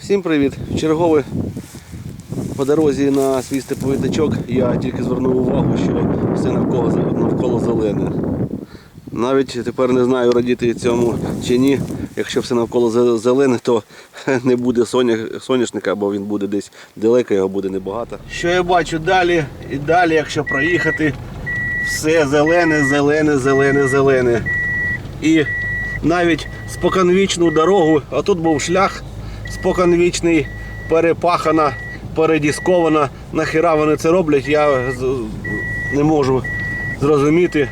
Всім привіт! Черговий по дорозі на свій степовий я тільки звернув увагу, що все навколо, навколо зелене. Навіть тепер не знаю радіти цьому чи ні. Якщо все навколо зелене, то не буде соняшника, або він буде десь далеко, його буде небагато. Що я бачу далі і далі, якщо проїхати, все зелене, зелене, зелене, зелене. І навіть споконвічну дорогу, а тут був шлях споконвічний, перепахана, передіскована. Нахіра вони це роблять, я не можу зрозуміти.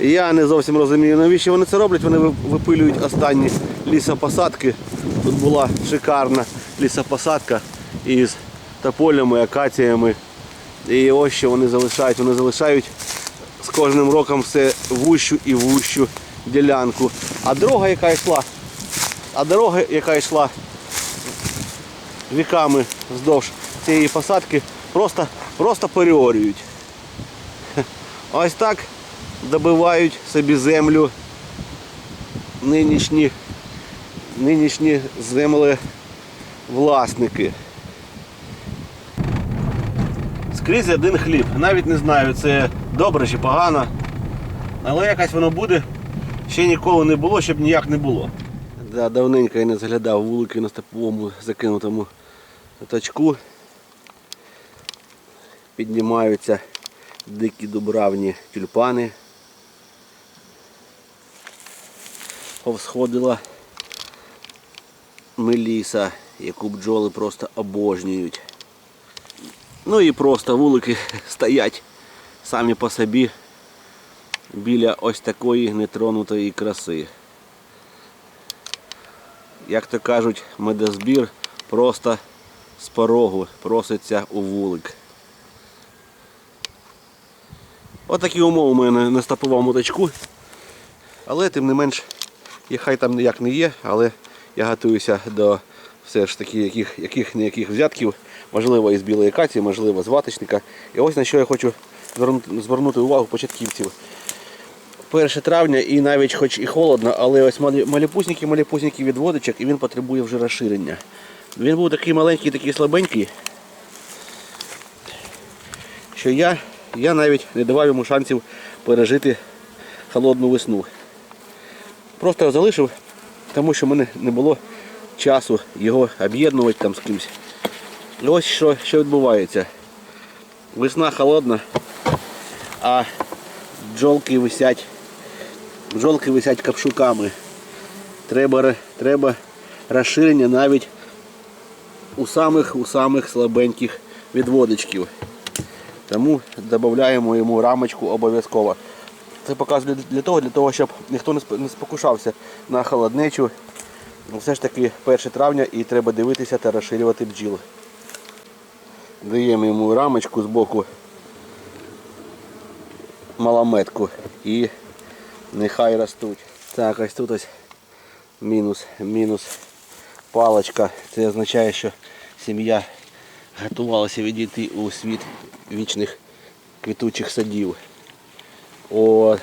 Я не зовсім розумію, навіщо вони це роблять. Вони випилюють останні лісопосадки. Тут була шикарна лісопосадка із тополями, акаціями. І ось що вони залишають. Вони залишають з кожним роком все вущу і вущу ділянку. А дорога, яка йшла, а дорога, яка йшла віками вздовж цієї посадки, просто, просто переорюють. Ось так добивають собі землю нинішні, нинішні землевласники. Скрізь один хліб. Навіть не знаю, це добре чи погано. Але якось воно буде. Ще ніколи не було, щоб ніяк не було. Да, давненько я не заглядав вулики на степовому закинутому тачку. Піднімаються дикі дубравні тюльпани. Повсходила меліса, яку бджоли просто обожнюють. Ну і просто вулики стоять самі по собі біля ось такої нетронутої краси. Як то кажуть, медозбір просто з порогу проситься у вулик. Отакі умови у мене на стоповому тачку. Але тим не менш, і хай там ніяк не є, але я готуюся до все ж таки яких, яких ніяких взятків, можливо із білої каці, можливо з ваточника. І ось на що я хочу звернути увагу початківців. 1 травня і навіть хоч і холодно, але ось малі- маліпусники, маліпусники від водичок і він потребує вже розширення. Він був такий маленький, такий слабенький, що я, я навіть не давав йому шансів пережити холодну весну. Просто залишив, тому що в мене не було часу його об'єднувати там з кимось. Ось що, що відбувається. Весна холодна, а бджолки висять, бджолки висять капшуками. Треба, треба розширення навіть у самих, у самих слабеньких відводочків. Тому додаємо йому рамочку обов'язково. Це показую для- того, для того, щоб ніхто не спокушався на холоднечу. Ну, Все ж таки 1 травня і треба дивитися та розширювати бджіл. Даємо йому рамочку з боку малометку і нехай ростуть. Так, ось тут ось мінус, мінус паличка. Це означає, що сім'я готувалася відійти у світ вічних квітучих садів. О,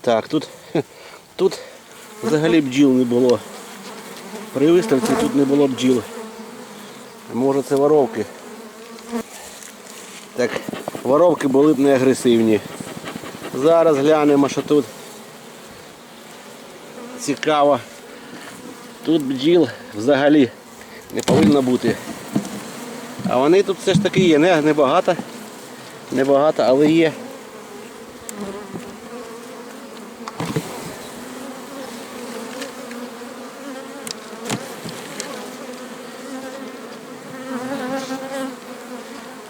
так, тут, тут взагалі бджіл не було. При виставці тут не було бджіл. Може це воровки. Так, воровки були б не агресивні. Зараз глянемо, що тут цікаво. Тут бджіл взагалі не повинно бути. А вони тут все ж таки є. Не, не багато, не багато, але є.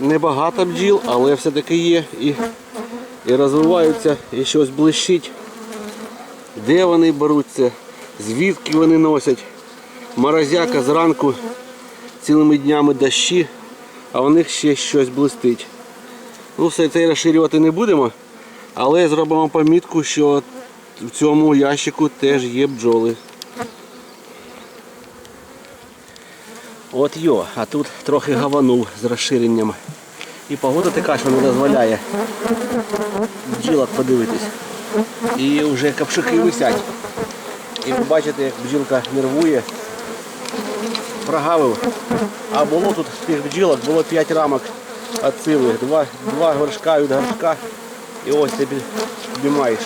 Небагато бджіл, але все-таки є і, і розвиваються, і щось блищить. Де вони беруться, звідки вони носять. Морозяка зранку цілими днями дощі, а у них ще щось блистить. Ну, все це розширювати не будемо, але зробимо помітку, що в цьому ящику теж є бджоли. От йо, а тут трохи гаванув з розширенням. І погода така, що не дозволяє бджілок подивитись. І вже капшики висять. І ви бачите, як бджілка нервує. прогавив. А було тут тих бджілок, було 5 рамок ацилих, два, два горшка від горшка. І ось ти під- підіймаєш.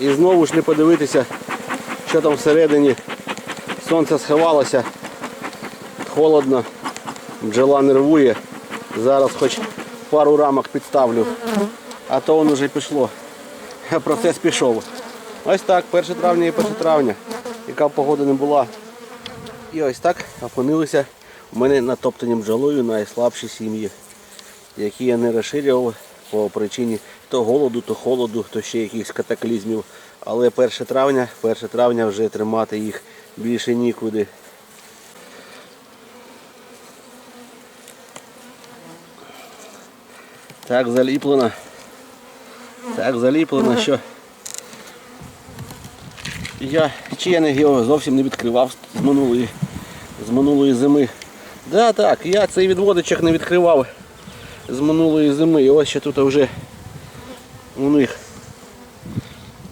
І знову ж не подивитися, що там всередині. Сонце сховалося, холодно, бджола нервує. Зараз хоч пару рамок підставлю, а то воно вже пішло. Процес пішов. Ось так, 1 травня і 1 травня. Яка б погода не була. І ось так опинилися у мене натоптані бджолою найслабші сім'ї, які я не розширював по причині то голоду, то холоду, то ще якихось катаклізмів. Але 1 травня, 1 травня вже тримати їх більше нікуди. Так заліплено. Так заліплено, що я чайник його зовсім не відкривав з минулої, з минулої зими. Да, так, я цей відводичок не відкривав з минулої зими. І ось ще тут вже у них.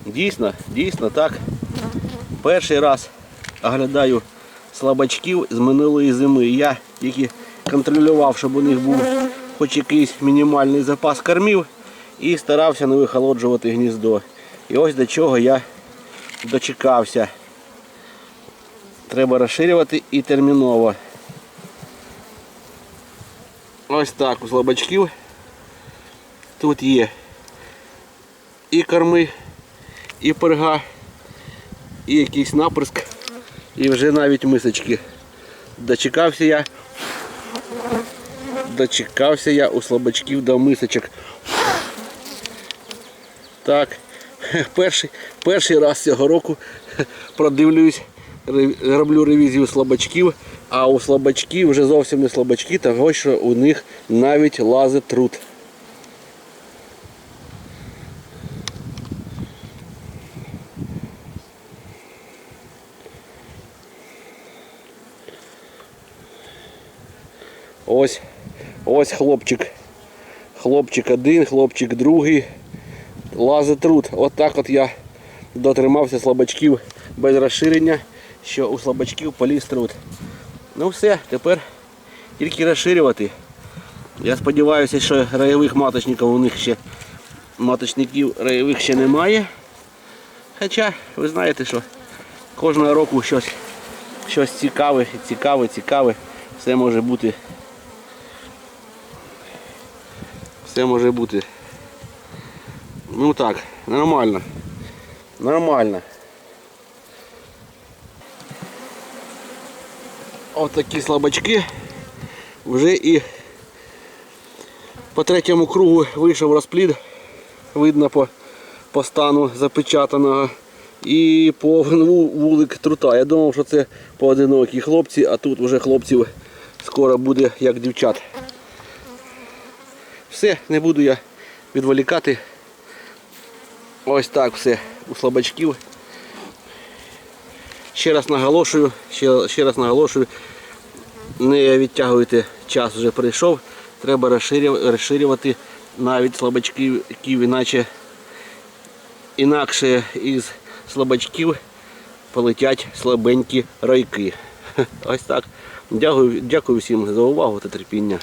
Дійсно, дійсно так. Перший раз оглядаю слабачків з минулої зими. Я тільки контролював, щоб у них був хоч якийсь мінімальний запас кормів і старався не вихолоджувати гніздо. І ось до чого я дочекався. Треба розширювати і терміново. Ось так у слабачків. Тут є і корми, і перга, і якийсь наприск, і вже навіть мисочки. Дочекався я. Дочекався я у слабачків до мисочок. Так, перший, перший раз цього року продивлююсь, роблю ревізію слабачків, а у слабачків вже зовсім не слабачки, того що у них навіть лазить труд. Ось, ось хлопчик. Хлопчик один, хлопчик другий. Лазить труд. От так от я дотримався слабачків без розширення, що у слабачків поліз труд. Ну все, тепер тільки розширювати. Я сподіваюся, що раєвих маточників у них ще маточників раєвих ще немає. Хоча ви знаєте, що кожного року щось, щось цікаве, цікаве, цікаве. Все може бути. Все може бути. Ну так, нормально. Нормально. Ось такі слабачки. Вже і по третьому кругу вийшов розплід. Видно по, по стану запечатаного. І по ву- вулик трута. Я думав, що це поодинокі хлопці, а тут вже хлопців скоро буде як дівчат. Все, не буду я відволікати. Ось так все у слабачків. Ще раз наголошую, ще, ще раз наголошую, не відтягуйте, час вже прийшов. Треба розширювати, навіть слабачків, іначе інакше із слабачків полетять слабенькі райки. Ось так. Дякую, дякую всім за увагу та терпіння.